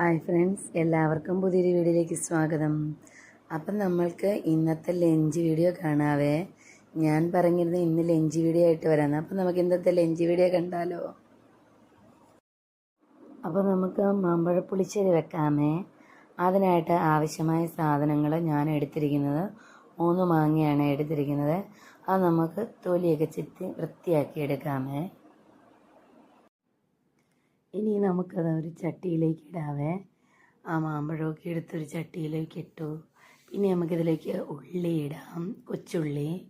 Hi friends എല്ലാവർക്കും പുതിയൊരു വീഡിയോയിലേക്ക് സ്വാഗതം. അപ്പം നമ്മൾക്ക് ഇന്നത്തെ ലഞ്ച് വീഡിയോ കാണാവേ. ഞാൻ പറഞ്ഞിരുന്നു ഇന്ന് ലഞ്ച് വീഡിയോ ആയിട്ട് വരാമെന്ന്. അപ്പം നമുക്ക് ഇന്നത്തെ ലഞ്ച് വീഡിയോ കണ്ടാലോ? അപ്പോൾ നമുക്ക് മാമ്പഴ പുളിശ്ശേരി വെക്കാമേ. അതിനായിട്ട് ആവശ്യമായ സാധനങ്ങൾ ഞാൻ എടുത്തിരിക്കുന്നത് മൂന്ന് മാങ്ങയാണ് എടുത്തിരിക്കുന്നത്. അത് നമുക്ക് തൊലിയൊക്കെ ചെത്തി വൃത്തിയാക്കി എടുക്കാമേ. ഇനി നമുക്കത് ഒരു ചട്ടിയിലേക്ക് ഇടാവേ. ആ മാമ്പഴമൊക്കെ എടുത്തൊരു ചട്ടിയിലേക്ക് ഇട്ടു. പിന്നെ നമുക്കിതിലേക്ക് ഉള്ളി ഇടാം. കൊച്ചുള്ളി.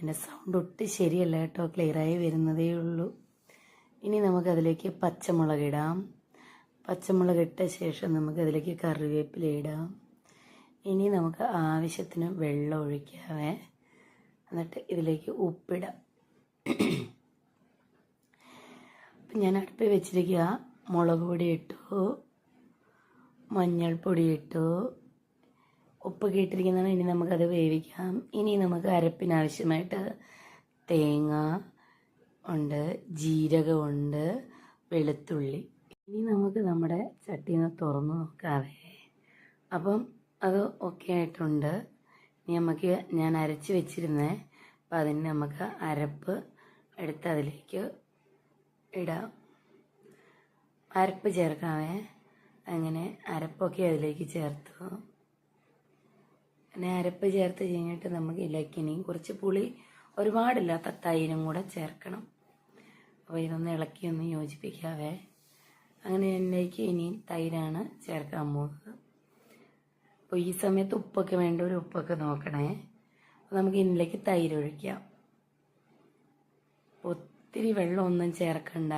എന്റെ സൗണ്ട് ഒട്ടും ശരിയല്ല കേട്ടോ. ക്ലിയറായി വരുന്നതേ ഉള്ളൂ. ഇനി നമുക്കതിലേക്ക് പച്ചമുളക് ഇടാം. പച്ചമുളക് ഇട്ട ശേഷം നമുക്കതിലേക്ക് കറിവേപ്പില ഇടാം. ഇനി നമുക്ക് ആവശ്യത്തിന് വെള്ളം ഒഴിക്കാവേ. എന്നിട്ട് ഇതിലേക്ക് ഉപ്പിടാം. ഞാൻ അടുപ്പിൽ വെച്ചിരിക്കുക. മുളക് പൊടി ഇട്ടു. മഞ്ഞൾപ്പൊടി ഇട്ടു. ഉപ്പൊക്കെ ഇട്ടിരിക്കുന്നതാണ്. ഇനി നമുക്കത് വേവിക്കാം. ഇനി നമുക്ക് അരപ്പിനാവശ്യമായിട്ട് തേങ്ങ ഉണ്ട് ജീരകമുണ്ട് വെളുത്തുള്ളി. ഇനി നമുക്ക് നമ്മുടെ ചട്ടിന്ന് തുറന്ന് നോക്കാവേ. അപ്പം അത് ഓക്കെ ആയിട്ടുണ്ട്. ഇനി നമുക്ക് ഞാൻ അരച്ച് വെച്ചിരുന്നേ. അപ്പം അതിന് നമുക്ക് അരപ്പ് എടുത്ത് അതിലേക്ക് ഇടാം. അരപ്പ് ചേർക്കാമേ അങ്ങനെ അരപ്പൊക്കെ അതിലേക്ക് ചേർത്തു. അങ്ങനെ അരപ്പ് ചേർത്ത് കഴിഞ്ഞിട്ട് നമുക്ക് ഇലക്കിനി കുറച്ച് പുളി ഒരുപാടില്ലാത്ത തൈരും കൂടെ ചേർക്കണം. അപ്പോൾ ഇതൊന്ന് ഇളക്കി ഒന്ന് യോജിപ്പിക്കാവേ. അങ്ങനെ എന്നേക്ക് ഇനിയും തൈരാണ് ചേർക്കാൻ പോകുന്നത്. അപ്പോൾ ഈ സമയത്ത് ഉപ്പൊക്കെ വേണ്ട ഒരു ഉപ്പൊക്കെ നോക്കണേ. നമുക്ക് ഇതിലേക്ക് തൈര് ഒഴിക്കാം ഒത്തിരി വെള്ളമൊന്നും ചേർക്കണ്ട.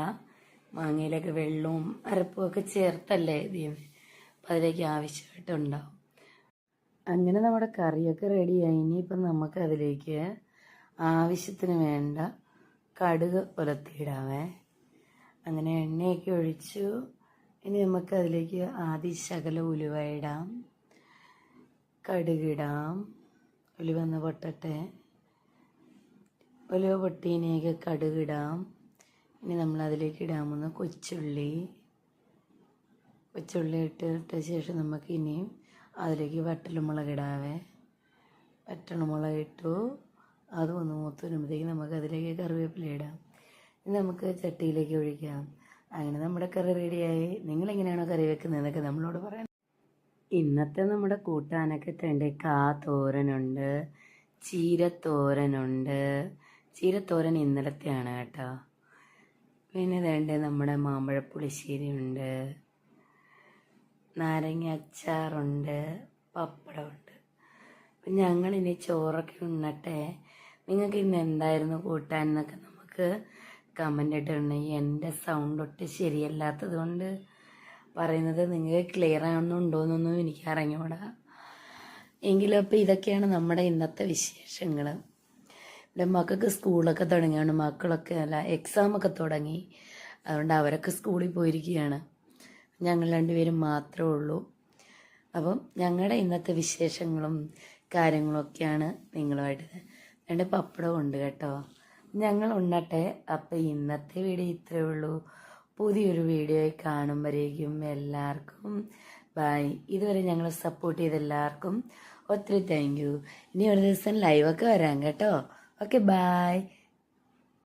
മാങ്ങയിലൊക്കെ വെള്ളവും അരപ്പും ഒക്കെ ചേർത്തല്ലേ ചെയ്യുന്നത് അപ്പം അതിലേക്ക് ആവശ്യമായിട്ടുണ്ടാവും അങ്ങനെ നമ്മുടെ കറിയൊക്കെ റെഡിയായി ഇനിയിപ്പം നമുക്ക് അതിലേക്ക് ആവശ്യത്തിന് വേണ്ട കടുക് ഉലത്തിയിടാവേ അങ്ങനെ എണ്ണയൊക്കെ ഒഴിച്ചു. ഇനി നമുക്ക് അതിലേക്ക് ആദ്യം ശകല ഉലുവ ഇടാം. കടുകിടാം ഉലുവ ഒന്ന് പൊട്ടട്ടെ. ഉലുവ പൊട്ടീനെയൊക്കെ കടുകിടാം. ഇനി നമ്മൾ അതിലേക്ക് ഇടാൻ പോകുന്ന കൊച്ചുള്ളി. കൊച്ചുള്ളി ഇട്ടിട്ട ശേഷം നമുക്ക് ഇനിയും അതിലേക്ക് വട്ടലുമുളക് ഇടാവേ വട്ടലുമുളക് ഇട്ടു അത് ഒന്ന് മൂത്ത് വരുമ്പോഴത്തേക്ക് നമുക്ക് അതിലേക്ക് കറിവേപ്പില ഇടാം. ഇനി നമുക്ക് ചട്ടിയിലേക്ക് ഒഴിക്കാം. അങ്ങനെ നമ്മുടെ കറി റെഡിയായി. നിങ്ങൾ നിങ്ങളെങ്ങനെയാണോ കറി വെക്കുന്നതെന്നൊക്കെ നമ്മളോട് പറയാം ഇന്നത്തെ നമ്മുടെ കൂട്ടാനൊക്കെ തേണ്ട കാ തോരനുണ്ട് ചീരത്തോരനുണ്ട് ചീരത്തോരൻ ഇന്നലത്തെയാണ് കേട്ടോ. പിന്നെ വേണ്ട നമ്മുടെ മാമ്പഴ പുളിശ്ശേരി ഉണ്ട് നാരങ്ങ അച്ചാറുണ്ട് പപ്പടമുണ്ട്. അപ്പം ഞങ്ങളിനി ചോറൊക്കെ ഉണ്ണട്ടെ. നിങ്ങൾക്ക് ഇന്ന് എന്തായിരുന്നു കൂട്ടാൻ എന്നൊക്കെ നമുക്ക് കമന്റ് ഇട്ടിട്ടുണ്ടെങ്കിൽ എന്റെ സൗണ്ട് ഒട്ടും ശരിയല്ലാത്തത് കൊണ്ട് പറയുന്നത് നിങ്ങൾക്ക് ക്ലിയർ ആവുന്നുണ്ടോയെന്നൊന്നും എനിക്ക് അറിഞ്ഞൂടാ എങ്കിലും അപ്പോൾ ഇതൊക്കെയാണ് നമ്മുടെ ഇന്നത്തെ വിശേഷങ്ങൾ ഇവിടെ മക്കൾക്ക് സ്കൂളൊക്കെ തുടങ്ങിയാണ്. മക്കളൊക്കെ അല്ല എക്സാമൊക്കെ തുടങ്ങി. അതുകൊണ്ട് അവരൊക്കെ സ്കൂളിൽ പോയിരിക്കുകയാണ്. ഞങ്ങൾ രണ്ടുപേരും മാത്രമേ ഉള്ളൂ. അപ്പം ഞങ്ങളുടെ ഇന്നത്തെ വിശേഷങ്ങളും കാര്യങ്ങളൊക്കെയാണ് നിങ്ങളുമായിട്ട്. രണ്ട് പപ്പടം ഉണ്ട് കേട്ടോ. ഞങ്ങൾ ഉണ്ണട്ടെ. അപ്പം ഇന്നത്തെ വീഡിയോ ഇത്രയേ ഉള്ളൂ. പുതിയൊരു വീഡിയോ കാണുമ്പോഴേക്കും എല്ലാവർക്കും ബായ് ഇതുവരെ ഞങ്ങൾ സപ്പോർട്ട് ചെയ്ത എല്ലാവർക്കും ഒത്തിരി താങ്ക് യു ഇനി ഒരു ദിവസം ലൈവൊക്കെ വരാം കേട്ടോ. Okay bye